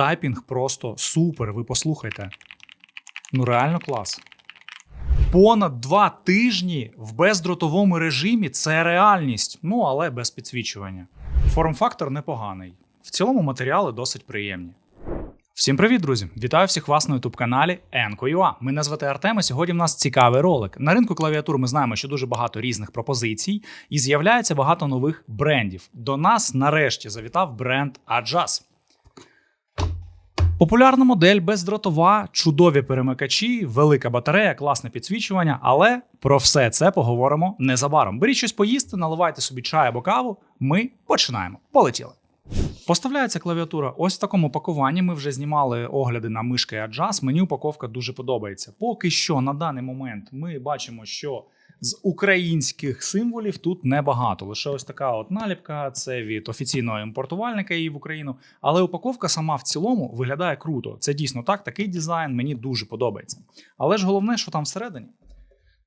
Тайпінг просто супер. Ви послухайте. Ну, реально клас. Понад два тижні в бездротовому режимі це реальність. Ну, але без підсвічування. Форм-фактор непоганий. В цілому матеріали досить приємні. Всім привіт, друзі! Вітаю всіх вас на youtube каналі Enco.ua. Мене звати Артем, і сьогодні в нас цікавий ролик. На ринку клавіатур ми знаємо, що дуже багато різних пропозицій, і з'являється багато нових брендів. До нас нарешті завітав бренд Adjust. Популярна модель бездротова, чудові перемикачі, велика батарея, класне підсвічування, але про все це поговоримо незабаром. Беріть щось поїсти, наливайте собі чай або каву. Ми починаємо. Полетіли. Поставляється клавіатура ось в такому пакуванні. Ми вже знімали огляди на мишки Adjust. Мені упаковка дуже подобається. Поки що на даний момент ми бачимо, що з українських символів тут небагато. Лише ось така от наліпка. Це від офіційного імпортувальника її в Україну. Але упаковка сама в цілому виглядає круто. Це дійсно так, такий дизайн мені дуже подобається. Але ж головне, що там всередині.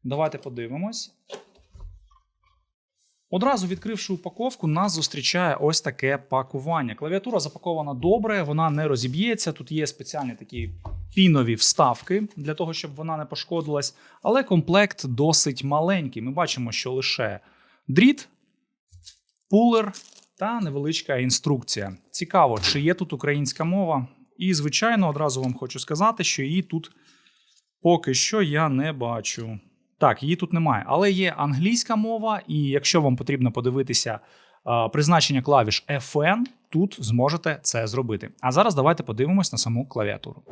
Давайте подивимось. Одразу відкривши упаковку, нас зустрічає ось таке пакування. Клавіатура запакована добре, вона не розіб'ється. Тут є спеціальні такі пінові вставки для того, щоб вона не пошкодилась. Але комплект досить маленький. Ми бачимо, що лише дріт, пулер та невеличка інструкція. Цікаво, чи є тут українська мова. І, звичайно, одразу вам хочу сказати, що її тут поки що я не бачу. Так, її тут немає, але є англійська мова, і якщо вам потрібно подивитися е, призначення клавіш FN, тут зможете це зробити. А зараз давайте подивимось на саму клавіатуру.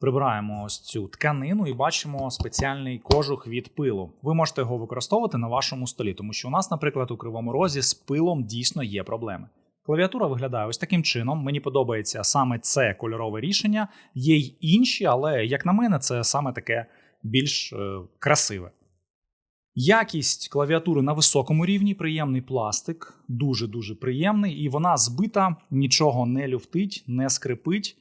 Прибираємо ось цю тканину і бачимо спеціальний кожух від пилу. Ви можете його використовувати на вашому столі, тому що у нас, наприклад, у кривому розі з пилом дійсно є проблеми. Клавіатура виглядає ось таким чином. Мені подобається саме це кольорове рішення. Є й інші, але як на мене, це саме таке більш е, красиве. Якість клавіатури на високому рівні, приємний пластик, дуже-дуже приємний, і вона збита, нічого не люфтить, не скрипить.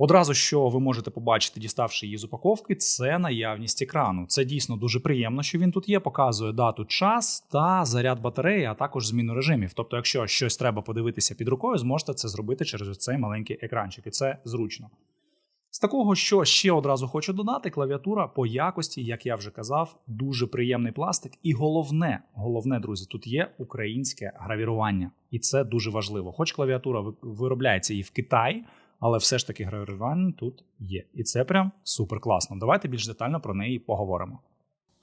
Одразу, що ви можете побачити, діставши її з упаковки, це наявність екрану. Це дійсно дуже приємно, що він тут є. Показує дату, час та заряд батареї, а також зміну режимів. Тобто, якщо щось треба подивитися під рукою, зможете це зробити через цей маленький екранчик, і це зручно. З такого, що ще одразу хочу додати, клавіатура по якості, як я вже казав, дуже приємний пластик. І головне, головне, друзі, тут є українське гравірування, і це дуже важливо. Хоч клавіатура виробляється і в Китаї, але все ж таки гравірування тут є. І це прям супер класно. Давайте більш детально про неї поговоримо.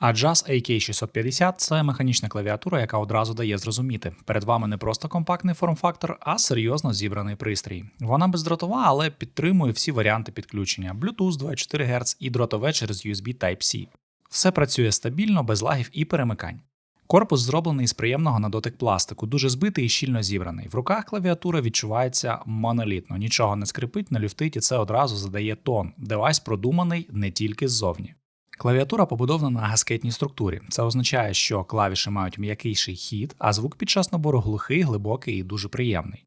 Adjust AK650 це механічна клавіатура, яка одразу дає зрозуміти. Перед вами не просто компактний форм-фактор, а серйозно зібраний пристрій. Вона бездротова, але підтримує всі варіанти підключення: Bluetooth 24 Гц і дротове через USB Type-C. Все працює стабільно, без лагів і перемикань. Корпус зроблений з приємного на дотик пластику, дуже збитий і щільно зібраний. В руках клавіатура відчувається монолітно, нічого не скрипить, не люфтить і це одразу задає тон. Девайс продуманий не тільки ззовні. Клавіатура побудована на гаскетній структурі. Це означає, що клавіші мають м'якийший хід, а звук під час набору глухий, глибокий і дуже приємний.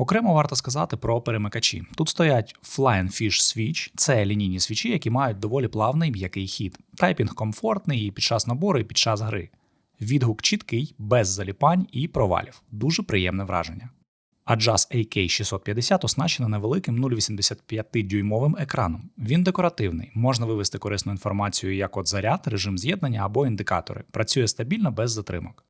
Окремо варто сказати про перемикачі. Тут стоять Flying Fish Switch, це лінійні свічі, які мають доволі плавний м'який хід. Тайпінг комфортний і під час набору, і під час гри. Відгук чіткий, без заліпань і провалів. Дуже приємне враження. Adjust AK650 оснащена невеликим 0,85 дюймовим екраном. Він декоративний, можна вивести корисну інформацію як от заряд, режим з'єднання або індикатори. Працює стабільно без затримок.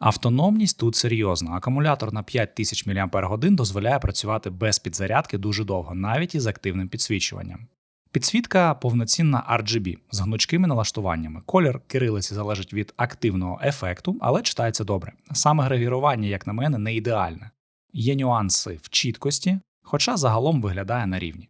Автономність тут серйозна. Акумулятор на 5000 мАч дозволяє працювати без підзарядки дуже довго, навіть із активним підсвічуванням. Підсвітка повноцінна RGB з гнучкими налаштуваннями. Колір кирилиці залежить від активного ефекту, але читається добре. Саме гравірування, як на мене, не ідеальне. Є нюанси в чіткості, хоча загалом виглядає на рівні.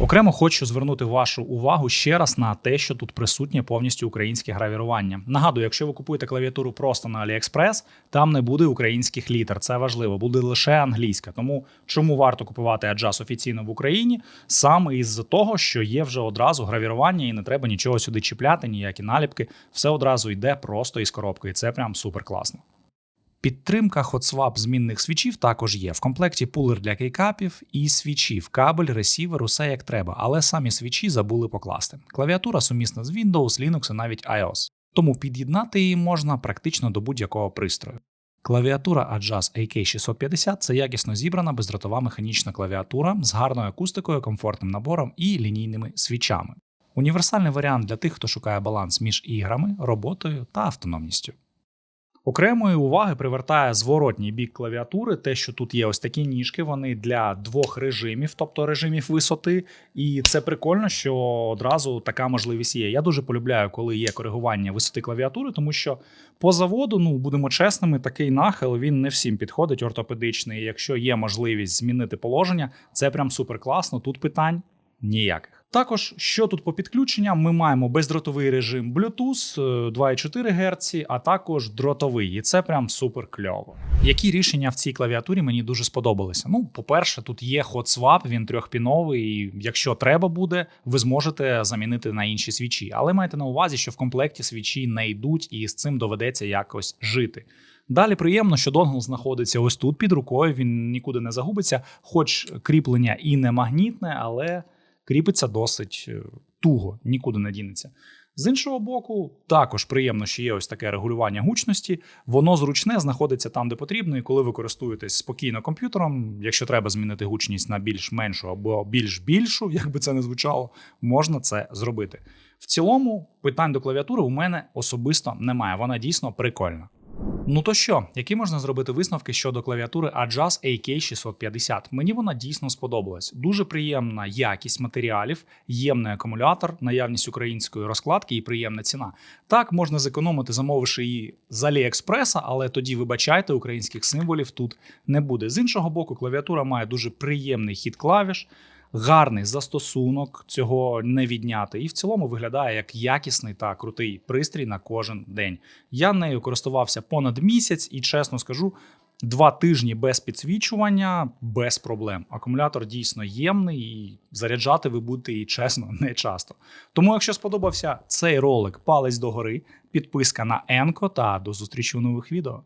Окремо хочу звернути вашу увагу ще раз на те, що тут присутнє повністю українське гравірування. Нагадую, якщо ви купуєте клавіатуру просто на AliExpress, там не буде українських літер. Це важливо, буде лише англійська. Тому чому варто купувати Adjust офіційно в Україні? Саме із-за того, що є вже одразу гравірування, і не треба нічого сюди чіпляти, ніякі наліпки. Все одразу йде просто із коробки, і це прям супер класно. Підтримка HotSwap змінних свічів також є. В комплекті пулер для кейкапів і свічів, кабель, ресівер, усе як треба, але самі свічі забули покласти. Клавіатура сумісна з Windows, Linux і навіть iOS. Тому під'єднати її можна практично до будь-якого пристрою. Клавіатура Adjust AK650 це якісно зібрана бездротова механічна клавіатура з гарною акустикою, комфортним набором і лінійними свічами. Універсальний варіант для тих, хто шукає баланс між іграми, роботою та автономністю. Окремої уваги привертає зворотній бік клавіатури, те, що тут є ось такі ніжки, вони для двох режимів, тобто режимів висоти. І це прикольно, що одразу така можливість є. Я дуже полюбляю, коли є коригування висоти клавіатури, тому що по заводу, ну будемо чесними, такий нахил він не всім підходить ортопедичний. Якщо є можливість змінити положення, це прям супер класно. Тут питань ніяких. Також, що тут по підключенням, ми маємо бездротовий режим Bluetooth е, 2,4 Гц, а також дротовий, і це прям супер кльово. Які рішення в цій клавіатурі мені дуже сподобалися? Ну, по-перше, тут є Swap, він трьохпіновий, і якщо треба буде, ви зможете замінити на інші свічі. Але майте на увазі, що в комплекті свічі не йдуть, і з цим доведеться якось жити. Далі приємно, що донгл знаходиться ось тут під рукою, він нікуди не загубиться, хоч кріплення і не магнітне, але кріпиться досить е, туго, нікуди не дінеться. З іншого боку, також приємно, що є ось таке регулювання гучності. Воно зручне, знаходиться там, де потрібно, і коли ви користуєтесь спокійно комп'ютером, якщо треба змінити гучність на більш меншу або більш більшу, як би це не звучало, можна це зробити. В цілому, питань до клавіатури у мене особисто немає. Вона дійсно прикольна. Ну то що, які можна зробити висновки щодо клавіатури Adjust AK650? Мені вона дійсно сподобалась. Дуже приємна якість матеріалів, ємний акумулятор, наявність української розкладки і приємна ціна. Так, можна зекономити, замовивши її з Аліекспреса, але тоді, вибачайте, українських символів тут не буде. З іншого боку, клавіатура має дуже приємний хід клавіш. Гарний застосунок цього не відняти, і в цілому виглядає як якісний та крутий пристрій на кожен день. Я нею користувався понад місяць, і чесно скажу, два тижні без підсвічування без проблем. Акумулятор дійсно ємний, і заряджати ви будете і чесно не часто. Тому, якщо сподобався цей ролик, палець догори, підписка на Енко та до зустрічі у нових відео.